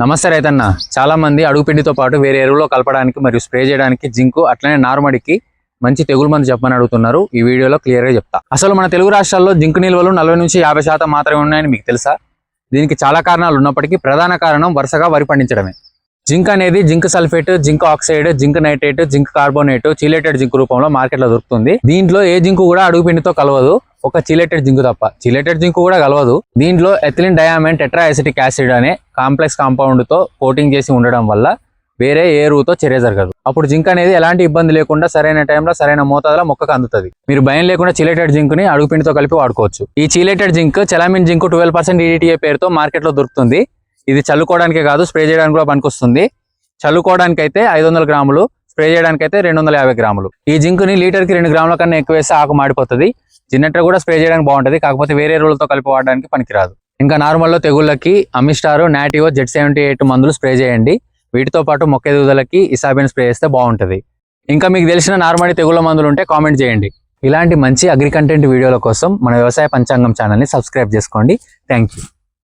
నమస్తే రైతన్న. చాలా మంది అడుగుపిండితో పాటు వేరే ఎరువులో కలపడానికి మరియు స్ప్రే చేయడానికి జింకు అట్లనే నారుమడికి మంచి తెగులు మందు చెప్పమని అడుగుతున్నారు. ఈ వీడియోలో క్లియర్గా చెప్తా. అసలు మన తెలుగు రాష్ట్రాల్లో జింకు నిల్వలు నలభై నుంచి యాభై శాతం మాత్రమే ఉన్నాయని మీకు తెలుసా? దీనికి చాలా కారణాలు ఉన్నప్పటికీ ప్రధాన కారణం వరుసగా వరి పండించడమే. జింక్ అనేది zinc sulphate zinc oxide zinc nitrate zinc carbonate chelated zinc రూపంలో మార్కెట్లో దొరుకుతుంది. దీంట్లో ఏ జింకు కూడా అడుగుపిండితో కలవదు. ఒక చిలేటెడ్ జింక్ తప్ప. చిలేటెడ్ జింకు కూడా కలవదు. దీంట్లో ఎథిలిన్ డయామైన్ టెట్రాఎసిటిక్ యాసిడ్ అనే కాంప్లెక్స్ కాంపౌండ్తో కోటింగ్ చేసి ఉండడం వల్ల వేరే ఏ రూతో చర్య జరగదు. అప్పుడు జింక్ అనేది ఎలాంటి ఇబ్బంది లేకుండా సరైన టైంలో సరైన మోతాదులో మొక్కకు అందుతుంది. మీరు భయం లేకుండా చిలేటెడ్ జింక్ని అడుగుపిండితో కలిపి వాడుకోవచ్చు. ఈ చిలేటెడ్ జింక్ చలామిన్ జింక్ ట్వెల్వ్ పర్సెంట్ ఈడిటిఏ పేరుతో మార్కెట్లో దొరుకుతుంది. ఇది చల్లుకోవడానికే కాదు స్ప్రే చేయడానికి కూడా పనికొస్తుంది. చల్లుకోవడానికి అయితే ఐదు వందల గ్రాములు స్ప్రే చేయడానికి అయితే రెండు వందల యాభై గ్రాములు. ఈ జింకుని లీటర్కి రెండు గ్రాముల కన్నా ఎక్కువ వేస్తే ఆకు మాడిపోతుంది. జిన్నెట్ర కూడా స్ప్రే చేయడానికి బాగుంటది కాకపోతే వేరే రోజులతో కలిపి వాడడానికి పనికిరాదు. ఇంకా నార్మల్లో తెగుళ్ళకి Amistar Nativo Z seventy eight మందులు స్ప్రే చేయండి. వీటితో పాటు మొక్క ఎదుగుదలకి ఇసాబిన్ స్ప్రే చేస్తే బాగుంటది. ఇంకా మీకు తెలిసిన నార్మల్ తెగుళ్ళ మందులు ఉంటే కామెంట్ చేయండి. ఇలాంటి మంచి అగ్రి కంటెంట్ వీడియోల కోసం మన వ్యవసాయ పంచాంగం ఛానల్ని సబ్స్క్రైబ్ చేసుకోండి. Thank you